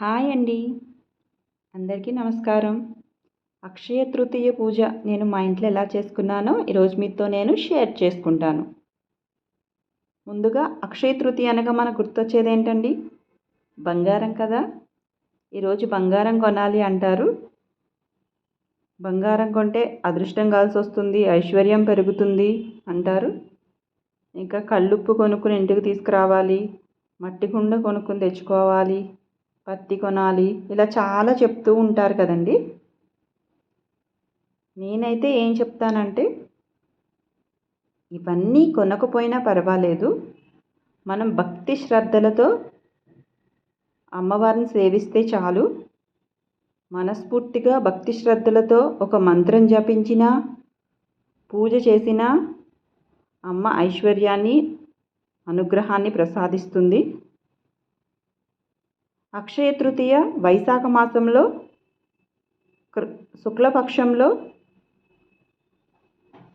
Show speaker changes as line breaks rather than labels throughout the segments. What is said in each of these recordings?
Hi అండి. అందరికీ నమస్కారం. అక్షయ తృతీయ పూజ నేను మా ఇంట్లో ఎలా చేసుకున్నానో ఈరోజు మీతో నేను షేర్ చేసుకుంటాను. ముందుగా అక్షయ తృతీయ అనగా మనకు గుర్తొచ్చేది ఏంటండి? బంగారం కదా? ఈరోజు బంగారం కొనాలి అంటారు. బంగారం కొంటే అదృష్టం కాల్సి వస్తుంది ఐశ్వర్యం పెరుగుతుంది అంటారు. ఇంకా కళ్ళుప్పు కొనుక్కుని ఇంటికి తీసుకురావాలి మట్టి కుండ కొనుక్కుని తెచ్చుకోవాలి పత్తి కొనాలి ఇలా చాలా చెప్తూ ఉంటారు కదండి. నేనైతే ఏం చెప్తానంటే ఇవన్నీ కొనకపోయినా పర్వాలేదు. మనం భక్తి శ్రద్ధలతో అమ్మవారిని సేవిస్తే చాలు. మనస్ఫూర్తిగా భక్తి శ్రద్ధలతో ఒక మంత్రం జపించినా పూజ చేసినా అమ్మ ఐశ్వర్యాన్ని అనుగ్రహాన్ని ప్రసాదిస్తుంది. అక్షయ తృతీయ వైశాఖ మాసంలో శుక్లపక్షంలో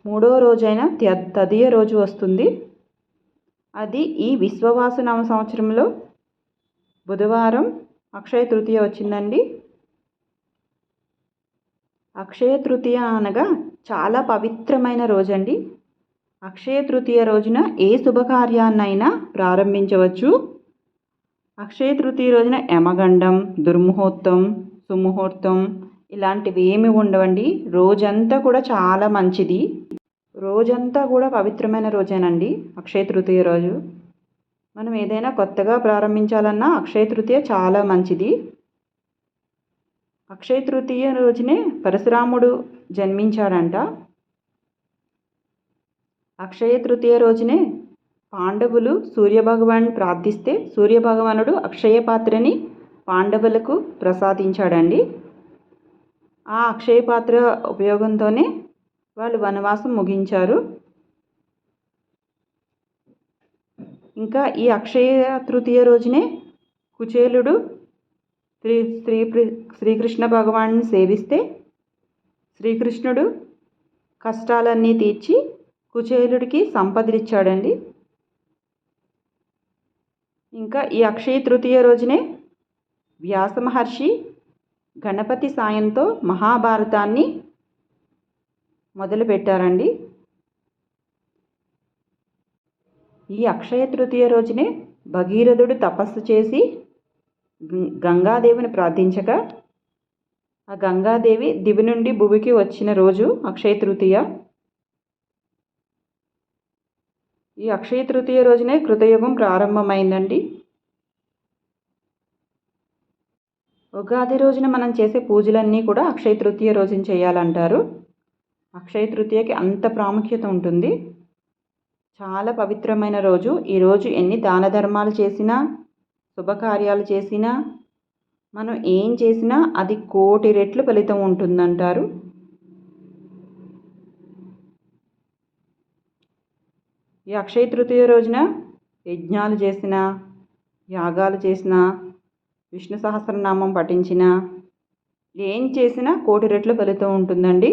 మూడో రోజైన తదియ రోజు వస్తుంది. అది ఈ విశ్వవాసనామ సంవత్సరంలో బుధవారం అక్షయ తృతీయ వచ్చిందండి. అక్షయ తృతీయ అనగా చాలా పవిత్రమైన రోజండి. అక్షయ తృతీయ రోజున ఏ శుభకార్యాన్నైనా ప్రారంభించవచ్చు. అక్షయ తృతీయ రోజున యమగండం దుర్ముహూర్తం సుముహూర్తం ఇలాంటివి ఏమి ఉండవండి. రోజంతా కూడా చాలా మంచిది. రోజంతా కూడా పవిత్రమైన రోజేనండి అక్షయ తృతీయ రోజు. మనం ఏదైనా కొత్తగా ప్రారంభించాలన్నా అక్షయ తృతీయ చాలా మంచిది. అక్షయ తృతీయ రోజునే పరశురాముడు జన్మించాడంట. అక్షయ తృతీయ రోజునే పాండవులు సూర్యభగవాన్ని ప్రార్థిస్తే సూర్యభగవానుడు అక్షయ పాత్రని పాండవులకు ప్రసాదించాడండి. ఆ అక్షయ పాత్ర ఉపయోగంతోనే వాళ్ళు వనవాసం ముగించారు. ఇంకా ఈ అక్షయ తృతీయ రోజునే కుచేలుడు శ్రీ శ్రీ శ్రీకృష్ణ భగవాన్ని సేవిస్తే శ్రీకృష్ణుడు కష్టాలన్నీ తీర్చి కుచేలుడికి సంపదలిచ్చాడండి. ఇంకా ఈ అక్షయ తృతీయ రోజునే వ్యాస మహర్షి గణపతి సాయంతో మహాభారతాన్ని మొదలుపెట్టారండి. ఈ అక్షయ తృతీయ రోజునే భగీరథుడు తపస్సు చేసి గంగాదేవిని ప్రార్థించగా ఆ గంగాదేవి దివి నుండి భువికి వచ్చిన రోజు అక్షయ తృతీయ ఈ అక్షయ తృతీయ రోజునే కృతయుగం ప్రారంభమైందండి. ఉగాది రోజున మనం చేసే పూజలన్నీ కూడా అక్షయ తృతీయ రోజున చేయాలంటారు. అక్షయ తృతీయకి అంత ప్రాముఖ్యత ఉంటుంది. చాలా పవిత్రమైన రోజు. ఈరోజు ఎన్ని దాన ధర్మాలు చేసినా శుభకార్యాలు చేసినా మనం ఏం చేసినా అది కోటి రెట్లు ఫలితం ఉంటుందంటారు. ఈ అక్షయ తృతీయ రోజున యజ్ఞాలు చేసిన యాగాలు చేసిన విష్ణు సహస్రనామం పఠించిన ఏం చేసినా కోటి రెట్లు ఫలితం ఉంటుందండి.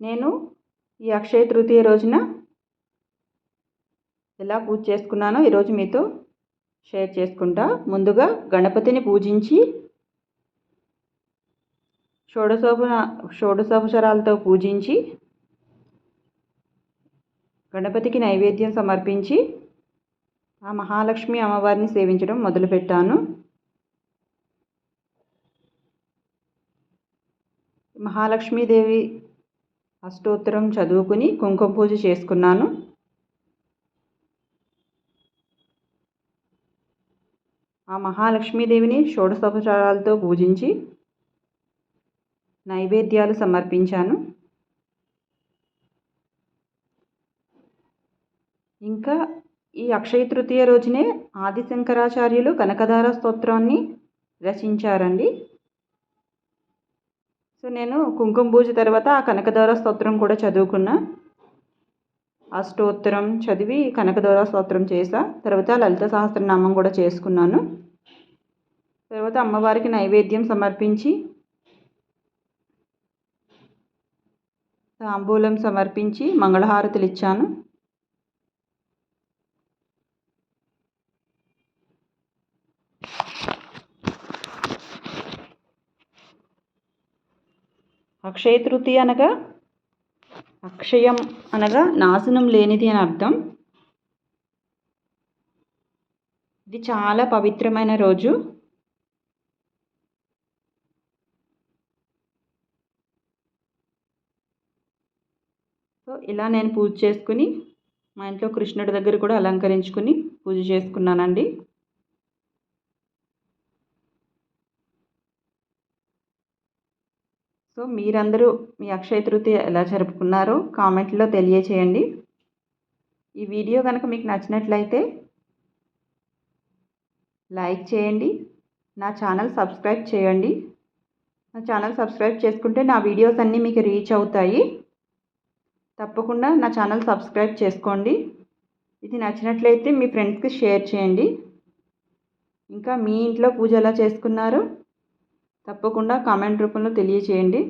నేను ఈ అక్షయ తృతీయ రోజున ఎలా పూజ చేసుకున్నానో ఈరోజు మీతో షేర్ చేసుకుంటా. ముందుగా గణపతిని పూజించి షోడశోభ షోడశోపచారాలతో పూజించి గణపతికి నైవేద్యం సమర్పించి ఆ మహాలక్ష్మి అమ్మవారిని సేవించడం మొదలుపెట్టాను. మహాలక్ష్మీదేవి అష్టోత్తరం చదువుకుని కుంకుమ పూజ చేసుకున్నాను. ఆ మహాలక్ష్మీదేవిని షోడశోపచారాలతో పూజించి నైవేద్యాలు సమర్పించాను. ఇంకా ఈ అక్షయ తృతీయ రోజునే ఆదిశంకరాచార్యులు కనకధార స్తోత్రాన్ని రచించారండి. సో నేను కుంకుమ పూజ తర్వాత ఆ కనకధార స్తోత్రం కూడా చదువుకున్నా. ఆ స్తోత్రం చదివి కనకధార స్తోత్రం చేసా. తర్వాత లలిత సహస్రనామం కూడా చేసుకున్నాను. తర్వాత అమ్మవారికి నైవేద్యం సమర్పించి తాంబూలం సమర్పించి మంగళహారతులు ఇచ్చాను. అక్షయ తృతీయ అనగా? అక్షయం అనగా నాశనం లేనిది అని అర్థం. ఇది చాలా పవిత్రమైన రోజు. సో ఇలా నేను పూజ చేసుకుని మా ఇంట్లో కృష్ణుడి దగ్గర కూడా అలంకరించుకుని పూజ చేసుకున్నానండి. సో మీరందరూ మీ అక్షయ తృతీయ ఎలా జరుపుకున్నారో కామెంట్లో తెలియచేయండి. ఈ వీడియో కనుక మీకు నచ్చినట్లయితే లైక్ చేయండి నా ఛానల్ సబ్స్క్రైబ్ చేయండి. నా ఛానల్ సబ్స్క్రైబ్ చేసుకుంటే నా వీడియోస్ అన్నీ మీకు రీచ్ అవుతాయి. తప్పకుండా నా ఛానల్ సబ్స్క్రైబ్ చేసుకోండి. ఇది నచ్చినట్లయితే మీ ఫ్రెండ్స్కి షేర్ చేయండి. ఇంకా మీ ఇంట్లో పూజ ఎలా చేసుకున్నారో? తప్పకుండా కామెంట్ రూపంలో తెలియచేయండి.